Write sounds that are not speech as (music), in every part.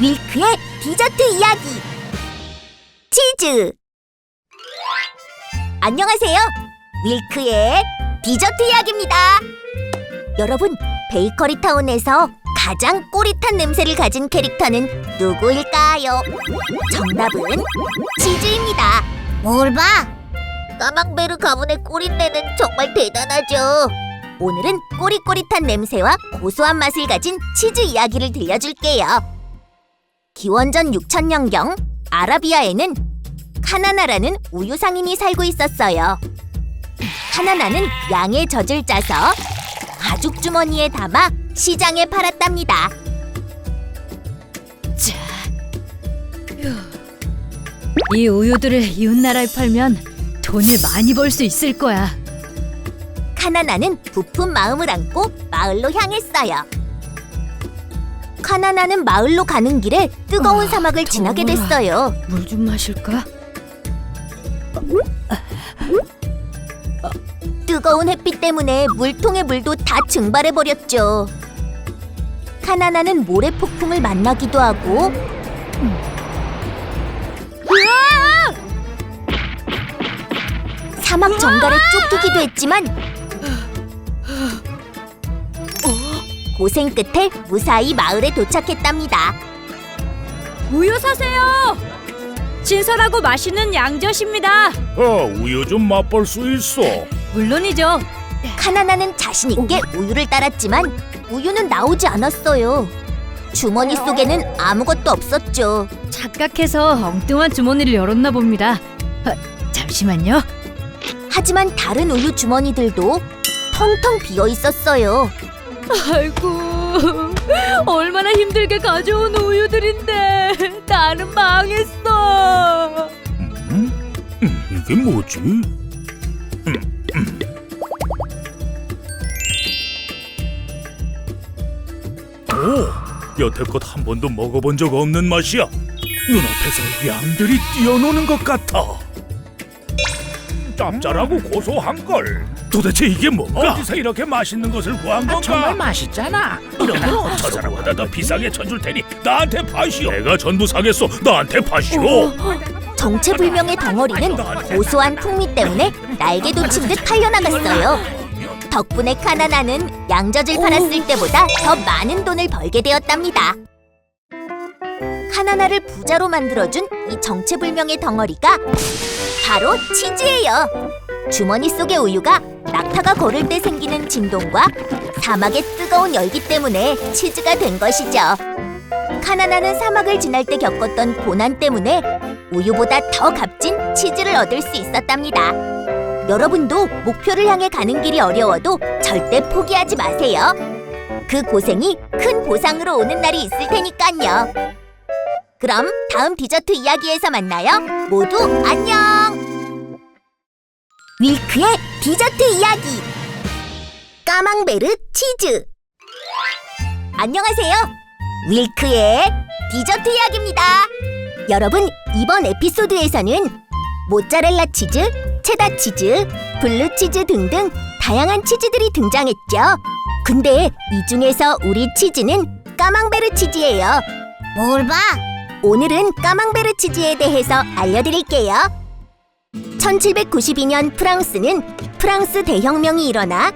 밀크의 디저트 이야기. 치즈. 안녕하세요. 밀크의 디저트 이야기입니다. 여러분 베이커리 타운에서 가장 꼬릿한 냄새를 가진 캐릭터는 누구일까요? 정답은 치즈입니다. 뭘 봐? 까망베르 가문의 꼬린내는 정말 대단하죠. 오늘은 꼬릿꼬릿한 냄새와 고소한 맛을 가진 치즈 이야기를 들려줄게요 기원전 6천년경 아라비아에는 카나나라는 우유 상인이 살고 있었어요. 카나나는 양의 젖을 짜서 가죽 주머니에 담아 시장에 팔았답니다. 이 우유들을 이웃 나라에 팔면 돈을 많이 벌 수 있을 거야. 카나나는 부푼 마음을 안고 마을로 향했어요. 카나나는 마을로 가는 길에 뜨거운 아, 사막을 지나게 더워라. 됐어요. 물 좀 마실까? 뜨거운 햇빛 때문에 물통의 물도 다 증발해 버렸죠. 카나나는 모래 폭풍을 만나기도 하고 으아! 사막 정갈에 쫓기기도 했지만 고생 끝에 무사히 마을에 도착했답니다. 우유 사세요. 신선하고 맛있는 양젓입니다. 어, 우유 좀 맛볼 수 있어. 물론이죠. 카나나는 자신 있게 우유를 따랐지만 우유는 나오지 않았어요. 주머니 속에는 아무것도 없었죠. 착각해서 엉뚱한 주머니를 열었나 봅니다. 아, 잠시만요. 하지만 다른 우유 주머니들도 텅텅 비어 있었어요. 아이고, 얼마나 힘들게 가져온 우유들인데 나는 망했어. 음? 음, 이게 뭐지? 오, 여태껏 한 번도 먹어본 적 없는 맛이야. 눈앞에서 양들이 뛰어노는 것 같아. 짭짤하고 고소한 걸. 도대체 이게 뭔가? 어디서 이렇게 맛있는 것을 구한 건가? 정말 맛있잖아. 이런 건 저 사람보다 더 비싸게 쳐줄 테니 나한테 파시오. 내가 전부 사겠어. 나한테 파시오. 정체불명의 덩어리는 고소한 풍미 때문에 날개 돋친 듯 팔려나갔어요. 덕분에 카나나는 양젖을 팔았을 때보다 더 많은 돈을 벌게 되었답니다. 카나나를 부자로 만들어준 이 정체불명의 덩어리가 바로 치즈예요. 주머니 속의 우유가 낙타가 걸을 때 생기는 진동과 사막의 뜨거운 열기 때문에 치즈가 된 것이죠. 카나나는 사막을 지날 때 겪었던 고난 때문에 우유보다 더 값진 치즈를 얻을 수 있었답니다. 여러분도 목표를 향해 가는 길이 어려워도 절대 포기하지 마세요. 그 고생이 큰 보상으로 오는 날이 있을 테니까요. 그럼 다음 디저트 이야기에서 만나요. 모두 안녕! 밀크의 디저트 이야기 까망베르 치즈 안녕하세요. 윌크의 디저트 이야기입니다. 여러분, 이번 에피소드에서는 모짜렐라 치즈, 체다 치즈, 블루 치즈 등등 다양한 치즈들이 등장했죠. 근데 이 중에서 우리 치즈는 까망베르 치즈예요. 뭘 봐? 오늘은 까망베르 치즈에 대해서 알려드릴게요. 1792년 프랑스는 프랑스 대혁명이 일어나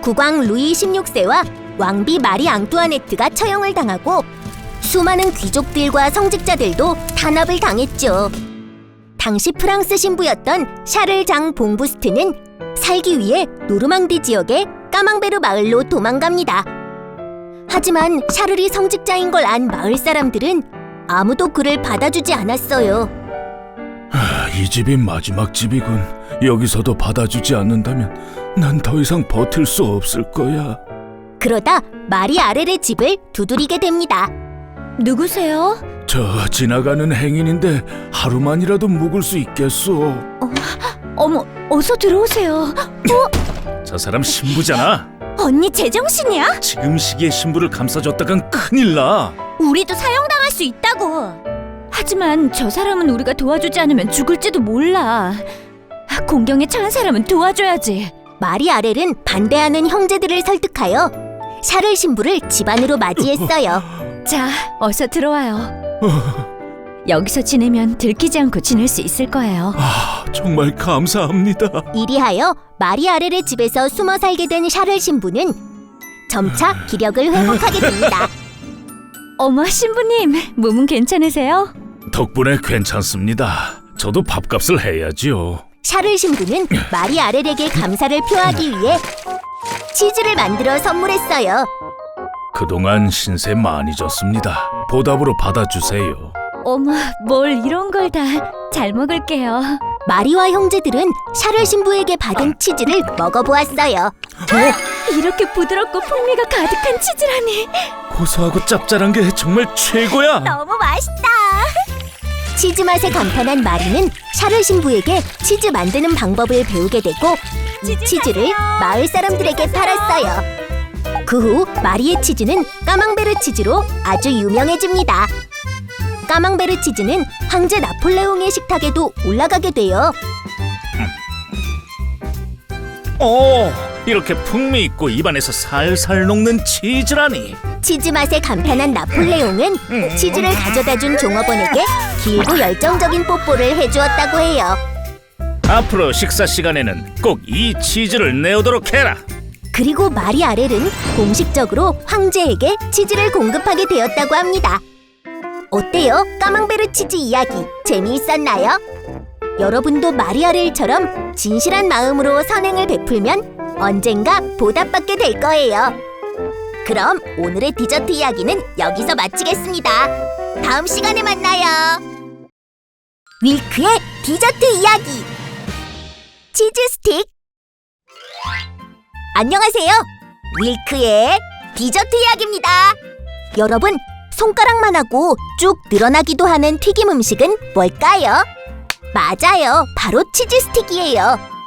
국왕 루이 16세와 왕비 마리 앙뚜아네트가 처형을 당하고 수많은 귀족들과 성직자들도 탄압을 당했죠. 당시 프랑스 신부였던 샤를 장 봉부스트는 살기 위해 노르망디 지역의 까망베르 마을로 도망갑니다. 하지만 샤를이 성직자인 걸 안 마을 사람들은 아무도 그를 받아주지 않았어요. 아, 이 집이 마지막 집이군. 여기서도 받아주지 않는다면 난 더 이상 버틸 수 없을 거야. 그러다 마리 아렐의 집을 두드리게 됩니다. 누구세요? 저 지나가는 행인인데 하루만이라도 묵을 수 있겠소. 어머, 어서 들어오세요. 저 사람 신부잖아. 언니 제정신이야? 지금 시기에 신부를 감싸줬다간 큰일 나. 우리도 사형 당할 수 있다고. 하지만 저 사람은 우리가 도와주지 않으면 죽을지도 몰라. 공경에 처한 사람은 도와줘야지. 마리 아렐은 반대하는 형제들을 설득하여 샤를 신부를 집안으로 맞이했어요. (laughs) 자, 어서 들어와요. (laughs) 여기서 지내면 들키지 않고 지낼 수 있을 거예요. 아, 정말 감사합니다. 이리하여 마리아레의 집에서 숨어 살게 된 샤를 신부는 점차 기력을 회복하게 됩니다. (laughs) 어머, 신부님, 몸은 괜찮으세요? 덕분에 괜찮습니다. 저도 밥값을 해야지요. 샤를 신부는 마리아레에게 감사를 표하기 위해 치즈를 만들어 선물했어요. 그동안 신세 많이 졌습니다. 보답으로 받아주세요. 어머, 뭘 이런 걸 다 잘 먹을게요. 마리와 형제들은 샤를 신부에게 받은 치즈를 먹어보았어요. 이렇게 부드럽고 풍미가 가득한 치즈라니. 고소하고 짭짤한 게 정말 최고야. 너무 맛있다. (laughs) 치즈 맛에 감탄한 마리는 샤를 신부에게 치즈 만드는 방법을 배우게 되고 이 치즈를 마을 사람들에게 팔았어요. 그 후 마리의 치즈는 까망베르 치즈로 아주 유명해집니다. 까망베르 치즈는 황제 나폴레옹의 식탁에도 올라가게 돼요. 오, 이렇게 풍미 있고 입안에서 살살 녹는 치즈라니. 치즈 맛에 감탄한 나폴레옹은 치즈를 가져다 준 종업원에게 길고 열정적인 뽀뽀를 해주었다고 해요. 앞으로 식사 시간에는 꼭 이 치즈를 내오도록 해라. 그리고 마리 아렐은 공식적으로 황제에게 치즈를 공급하게 되었다고 합니다. 어때요? 까망베르 치즈 이야기 재미있었나요? 여러분도 마리 아렐처럼 진실한 마음으로 선행을 베풀면 언젠가 보답받게 될 거예요. 그럼 오늘의 디저트 이야기는 여기서 마치겠습니다. 다음 시간에 만나요. 윌크의 디저트 이야기 치즈 스틱 안녕하세요. 윌크의 디저트 이야기입니다. 여러분, 손가락만 하고 쭉 늘어나기도 하는 튀김 음식은 뭘까요? 맞아요. 바로 치즈 스틱이에요.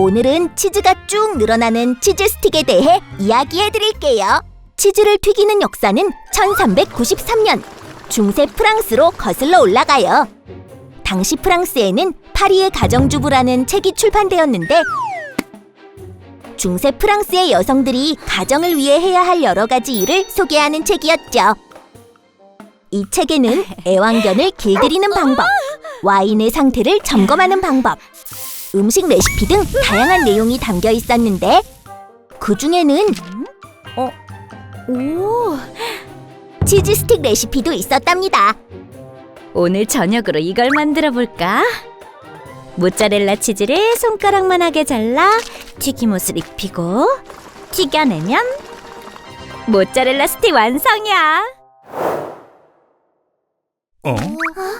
오늘은 치즈가 쭉 늘어나는 치즈 스틱에 대해 이야기해 드릴게요. 치즈를 튀기는 역사는 1393년 중세 프랑스로 거슬러 올라가요. 당시 프랑스에는 파리의 가정주부라는 책이 출판되었는데 중세 프랑스의 여성들이 가정을 위해 해야 할 여러 가지 일을 소개하는 책이었죠. 이 책에는 애완견을 길들이는 방법, 와인의 상태를 점검하는 방법, 음식 레시피 등 다양한 내용이 담겨 있었는데 그 중에는 어, 오, 치즈 스틱 레시피도 있었답니다. 오늘 저녁으로 이걸 만들어 볼까? 모짜렐라 치즈를 손가락만하게 잘라 튀김옷을 입히고 튀겨내면 모짜렐라 스틱 완성이야. 어?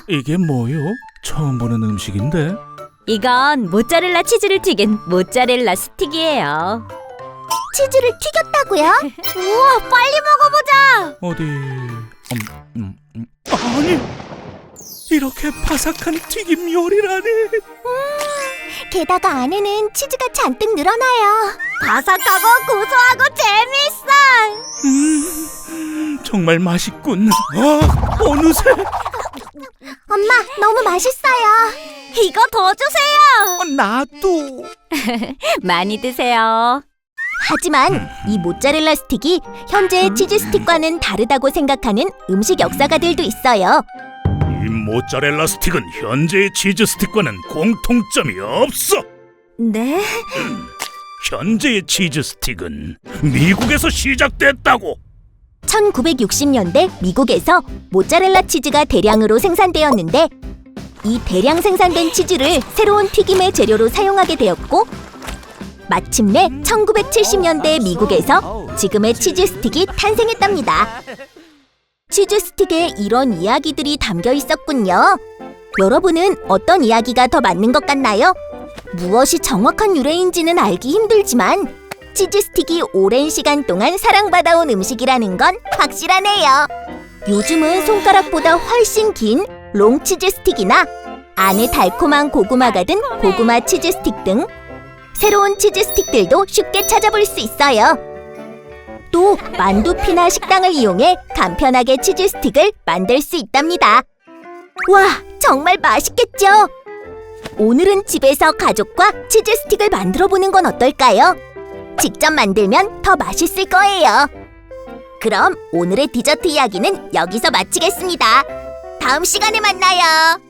이게 뭐요? 처음 보는 음식인데. 이건 모짜렐라 치즈를 튀긴 모짜렐라 스틱이에요. 치즈를 튀겼다고요? (laughs) 우와, 빨리 먹어보자. 어디? 음, 음, 음. 아니, 이렇게 바삭한 튀김 요리라니. 게다가 안에는 치즈가 잔뜩 늘어나요. 바삭하고 고소하고 재밌어. 음, 정말 맛있군. 아, 어느새 엄마, 너무 맛있어요. 이거 더 주세요. 나도. (laughs) 많이 드세요. 하지만 이 모짜렐라 스틱이 현재의 치즈 스틱과는 다르다고 생각하는 음식 역사가들도 있어요. 이 모짜렐라 스틱은 현재의 치즈 스틱과는 공통점이 없어. 네? 현재의 치즈 스틱은 미국에서 시작됐다고. 1960년대 미국에서 모짜렐라 치즈가 대량으로 생산되었는데 이 대량 생산된 치즈를 새로운 튀김의 재료로 사용하게 되었고 마침내 1970년대 미국에서 지금의 치즈 스틱이 탄생했답니다. 치즈 스틱에 이런 이야기들이 담겨 있었군요. 여러분은 어떤 이야기가 더 맞는 것 같나요? 무엇이 정확한 유래인지는 알기 힘들지만 치즈 스틱이 오랜 시간 동안 사랑받아온 음식이라는 건 확실하네요. 요즘은 손가락보다 훨씬 긴 롱치즈 스틱이나 안에 달콤한 고구마가 든 고구마 치즈 스틱 등 새로운 치즈 스틱들도 쉽게 찾아볼 수 있어요. 또 만두피나 식당을 이용해 간편하게 치즈 스틱을 만들 수 있답니다. 와, 정말 맛있겠죠? 오늘은 집에서 가족과 치즈 스틱을 만들어 보는 건 어떨까요? 직접 만들면 더 맛있을 거예요. 그럼 오늘의 디저트 이야기는 여기서 마치겠습니다. 다음 시간에 만나요.